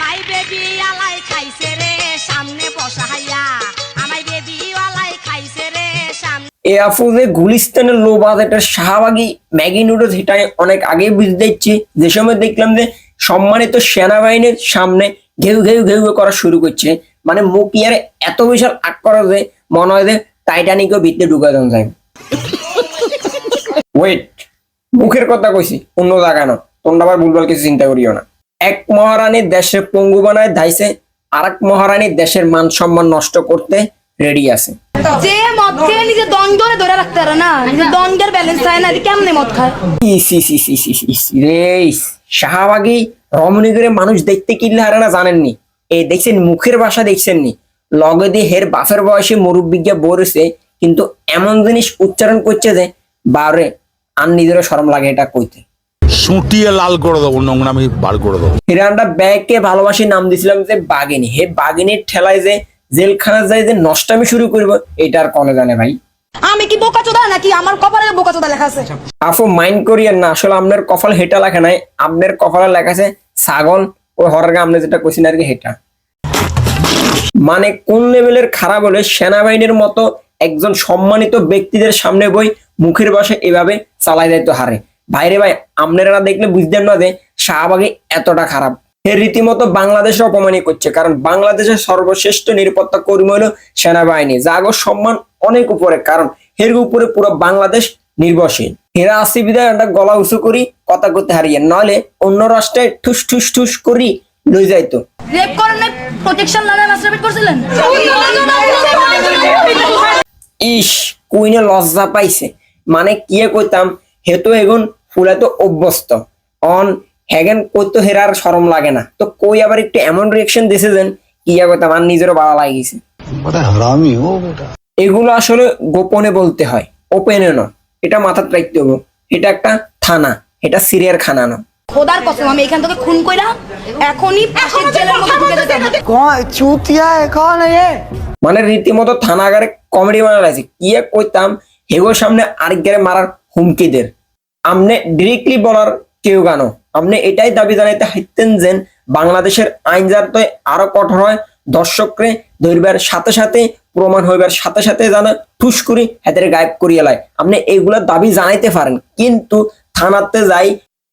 আমাই বেবি আলাই খাইছে রে সামনে বসাইয়া আমাই বেবি আলাই খাইছে রে সামনে এ আফু যে গুলিস্তানের লো বাজেটের শাহবাগি ম্যাগি নুডলস এটা অনেক আগে বুঝতে দিচ্ছি যে সময় দেখলাম যে সম্মানিত সেনাবাহিনীর সামনে ঘেউ ঘেউ ঘেউ ঘেউ করা শুরু করছে। মানে মুখ ইয়ার এত বিশাল আগ করা যে মনে হয় যে টাইটানিকও ভিতরে ঢুকা দেন যায়। ওয়েট মুখের কথা কইছি অন্য জায়গা না। তোমরা আবার ভুলভাল কিছু চিন্তা করিও না। এক মহারানীর দেশের পঙ্গু বানায় ধাইছে আর এক মহারানীর দেশের মান সম্মান নষ্ট করতে রেডি আছে। যে মদ খেয়ে নিজে দণ্ডরে ধরে রাখতে পারে না দণ্ডের ব্যালেন্স থাকে না কেমনে মদ খায়? ইস রে। শাহবাগী মানুষ দেখতে কিনলে হারে না জানেননি? এই দেখছেন মুখের ভাষা দেখছেন নি লগে দিয়ে হের বাফের বয়সে মুরব্বিজ্ঞা বরেছে কিন্তু এমন জিনিস উচ্চারণ করছে যে বারে আর নিজেরও শরম লাগে এটা কইতে। সুটিয়ে লাল করে দেবো নোংরামি বার করে দেবো। হিরানটা ব্যাগকে ভালোবাসি নাম দিছিলাম যে বাগিনী হে বাগিনীর ঠেলায় যে জেলখানা যায় যে নষ্টামি শুরু করব এটা আর কনে জানে ভাই। আমি কি বোকা চোদা নাকি? আমার কপালে বোকা চোদা লেখা আছে। আফু মাইন্ড করিয়েন না আসলে আপনার কপাল হেটা লেখা নাই। আপনার কপালে লেখা আছে ছাগল ওই হরগে আপনি যেটা কইছেন আর কি হেটা। মানে কোন লেভেলের খারাপ হলে সেনাবাহিনীর মতো একজন সম্মানিত ব্যক্তিদের সামনে বই মুখের বাসে এভাবে চালাই যাইতো হারে। ভাইরে ভাই আপনারা দেখলে বুঝতেন না যে শাহবাগে এতটা খারাপ। এর রীতিমতো বাংলাদেশের অপমানই করছে কারণ বাংলাদেশের সর্বশ্রেষ্ঠ নিরাপত্তা কর্মী হলো সেনাবাহিনী যাগো সম্মান অনেক উপরে কারণ এর উপরে পুরো বাংলাদেশ নির্ভরশীল। এরা আসি বিদায় আমরা গলা উঁচু করি কথা করতে হারিয়ে নলে অন্য রাষ্ট্রে ঠুস ঠুস ঠুস করি লই যাইতো। রেপ করেন প্রোটেকশন না মাস্টারবেট করছিলেন? ইস কুইনে লজ্জা পাইছে। মানে কিয়ে কইতাম হেতো এগুন ফুলাইতে অভ্যস্ত। অন হ্যাগেন কই তো হেরার সরম লাগে না। তো কই আবার একটু এমন রিয়েকশন দেশে যেন কি যাবে আমার নিজেরও বাবা লাগিয়েছে এগুলো আসলে গোপনে বলতে হয় ওপেনে নয়। এটা মাথার রাখতে হবে এটা একটা থানা এটা সিরিয়ার খানা না খোদার কসম আমি এখান থেকে খুন কইরা এখনই পাশের জেলের মধ্যে ঢুকে যেতে হবে চুতিয়া এখন এ? মানে রীতিমতো থানাগারে কমেডি বানালাইছে কি কইতাম হেগোর সামনে আরেক মারার হুমকি দের আমনে ডিরেক্টলি বলার কেউ গানো? আপনি এটাই দাবি জানাইতে হাইতেন যেন বাংলাদেশের আইন যাতে আরও কঠোর হয় দর্শকরে ধরবার সাথে সাথে প্রমাণ হইবার সাথে সাথে জানা ঠুস করি হাতের গায়েব করিয়া লাই আপনি এইগুলা দাবি জানাইতে পারেন কিন্তু থানাতে যাই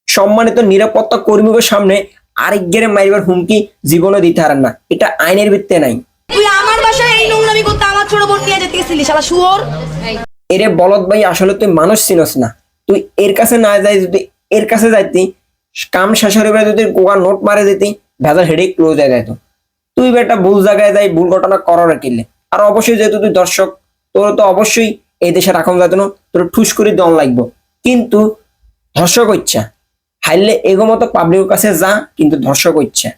সম্মানিত নিরাপত্তা কর্মীদের সামনে আরেক গেরে মারিবার হুমকি জীবনে দিতে পারেন না। এটা আইনের ভিত্তে নাই। তুই আমার বাসায় এই নোংরামি করতে আমার ছোট বোন নিয়ে যেতে গেছিলি শালা শুয়োর। এরে বলদ ভাই আসলে তুই মানুষ চিনস না। তুই এর কাছে না যাই, যদি এর কাছে যাইতি, কাম শেষের বেলা যদি গোয়া নোট মারে দিতি, ভেজাল হেডে ক্লোজ হয়ে যেত তুই বেটা ভুল জায়গায় যাই, ভুল ঘটনা করার কিনলে। আর অবশ্যই যেহেতু তুই দর্শক, তোর তো অবশ্যই এই দেশে রাখন যাইতো না, তোর ঠুস করে দম লাগবো। কিন্তু ধর্ষক ইচ্ছা হাইলে এগো মতো পাবলিকের কাছে যা, কিন্তু ধর্ষক ইচ্ছা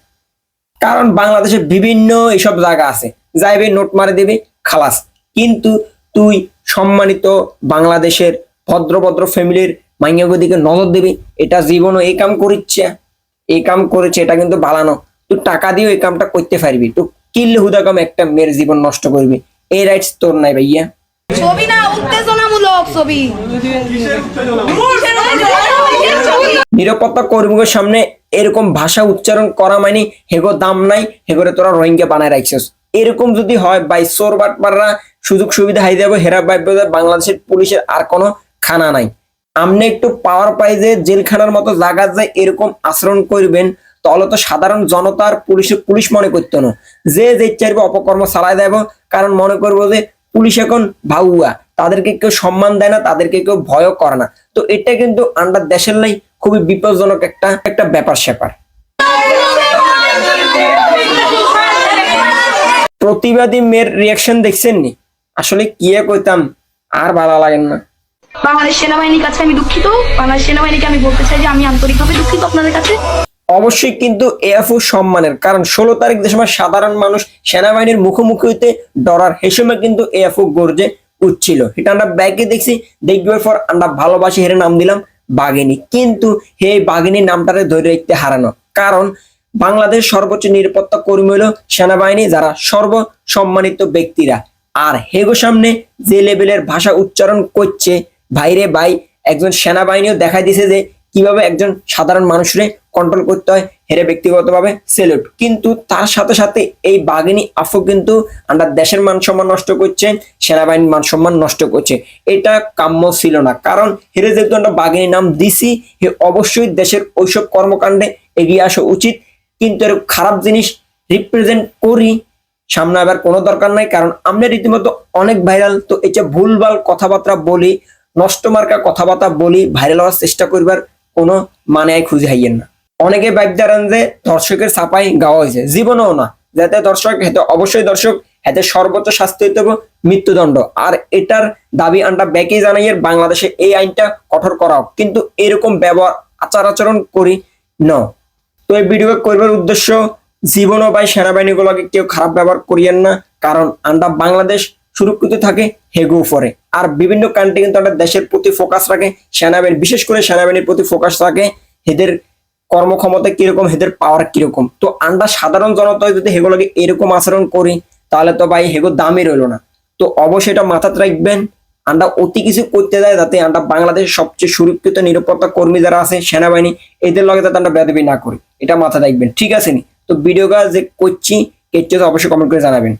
কারণ বাংলাদেশে বিভিন্ন এইসব জায়গা আছে। যাইবে, নোট মারে দিবে, খালাস। কিন্তু তুই সম্মানিত বাংলাদেশের ভদ্রভদ্র ফ্যামিলির মাইয়াগো দিকে নজর দিবি। এটা জীবনও এই কাম করিচ্ছে। এই কাম করেছে এটা কিন্তু বালানো তুই টাকা দিয়েও এই কামটা করতে পারবি। তুই কিল্লে হুদা কাম একটা মেয়ের জীবন নষ্ট করবি। এই রাইটস তোর নাই ভাইয়া। ছবি না উত্তেজনামূলক ছবি। নিরাপত্তা কর্মীদের সামনে এরকম ভাষা উচ্চারণ করা মানে হেগো দাম নাই হেগোরে তোরা রোহিঙ্গা বানায় রাখছিস। এরকম যদি হয় বাই চোর বাটপাররা সুযোগ সুবিধা হাই দেবো হেরা যে বাংলাদেশের পুলিশের আর কোনো খানা নাই। আপনি একটু পাওয়ার পাই যে জেলখানার মতো জায়গা যায় এরকম আচরণ করবেন, তাহলে তো সাধারণ জনতার পুলিশের পুলিশ মনে করতো না। যে যে চাইবে অপকর্ম চালাই দেব, কারণ মনে করব যে পুলিশ এখন ভাউয়া, তাদেরকে কেউ সম্মান দেয় না, তাদেরকে কেউ ভয় করে না। তো এটা কিন্তু আন্ডার দেশের লাই খুবই বিপজ্জনক একটা একটা ব্যাপার স্যাপার। প্রতিবাদী মেয়ের রিয়াকশন দেখছেন নি? আসলে কি কইতাম? আর ভালো লাগেন না। বাংলাদেশ সেনাবাহিনীর কাছে আমি দুঃখিত। বাংলাদেশ সেনাবাহিনীকে আমি বলতে চাই যে আমি আন্তরিকভাবে দুঃখিত আপনাদের কাছে। অবশ্যই কিন্তু এএফও সম্মানের, কারণ ষোলো তারিখ সাধারণ মানুষ সেনাবাহিনীর মুখোমুখি ডরার কিন্তু এএফও গর্জে উঠছিল। এটা আমরা ব্যাগে দেখছি আমরা ভালোবাসি হেরে নাম দিলাম বাঘিনী। কিন্তু হে বাঘিনীর নামটারে ধরে রাখতে হারানো। কারণ বাংলাদেশ সর্বোচ্চ নিরাপত্তা কর্মী হলো সেনাবাহিনী, যারা সর্ব সম্মানিত ব্যক্তিরা। আর হেগো সামনে যে লেভেলের ভাষা উচ্চারণ করছে ভাইরে ভাই, একজন সেনাবাহিনীও দেখা দিছে যে কীভাবে একজন সাধারণ মানুষরে কন্ট্রোল করতে হয়, হেরে ব্যক্তিগতভাবে সেলুট কিন্তু তার সাথে সাথে এই বাঘিনী আফু কিন্তু আমরা দেশের মান সম্মান নষ্ট করছে, সেনাবাহিনীর মান সম্মান নষ্ট করছে। এটা কাম্য ছিল না। কারণ হেরে যেহেতু আমরা বাঘিনী নাম দিছি, হে অবশ্যই দেশের ওইসব কর্মকাণ্ডে এগিয়ে আসা উচিত। কিন্তু এর খারাপ জিনিস রিপ্রেজেন্ট করি, সামনে আবার কোনো দরকার নাই। কারণ আমরা রীতিমতো অনেক ভাইরাল তো এটা ভুলভাল কথাবার্তা বলি নষ্ট মার্কা কথাবার্তা বলি ভাইরাল হওয়ার চেষ্টা করবার কোনো মানে খুঁজে হাইয়েন না। অনেকে বাইক দাঁড়ান যে দর্শকের ছাপাই গাওয়া হয়েছে। জীবনেও না। যাতে দর্শক হেতে অবশ্যই দর্শক হেতে সর্বোচ্চ শাস্তি হইতে হবে মৃত্যুদণ্ড। আর এটার দাবি আন্ডা ব্যাকে জানাইয়ের বাংলাদেশে এই আইনটা কঠোর করা হোক। কিন্তু এরকম ব্যবহার, আচার আচরণ করি ন। তো এই ভিডিও করবার উদ্দেশ্য জীবনও বা সেনাবাহিনীগুলোকে কেউ খারাপ ব্যবহার করিয়েন না। কারণ আন্ডা বাংলাদেশ সুরক্ষিত থাকে হেগু উপরে। আর বিভিন্ন কান্ট্রি কিন্তু আমাদের দেশের প্রতি ফোকাস রাখে, সেনাবাহিনী, বিশেষ করে সেনাবাহিনীর প্রতি ফোকাস রাখে এদের কর্মক্ষমতা কীরকম এদের পাওয়ার কীরকম। তো আমরা সাধারণ জনতা যদি হেগুলোকে এরকম আচরণ করি, তাহলে তো ভাই হেগো দামই রইল না। তো অবশ্যই এটা মাথাতে রাখবেন, আমরা অতি কিছু করতে যায় যাতে আমরা বাংলাদেশের সবচেয়ে সুরক্ষিত, নিরাপত্তা কর্মী যারা আছে, সেনাবাহিনী, এদের লগে যাতে আমরা বেদবি না করি। এটা মাথা রাখবেন, ঠিক আছে নি? তো ভিডিওটা যে করছি, কেটে অবশ্যই কমেন্ট করে জানাবেন।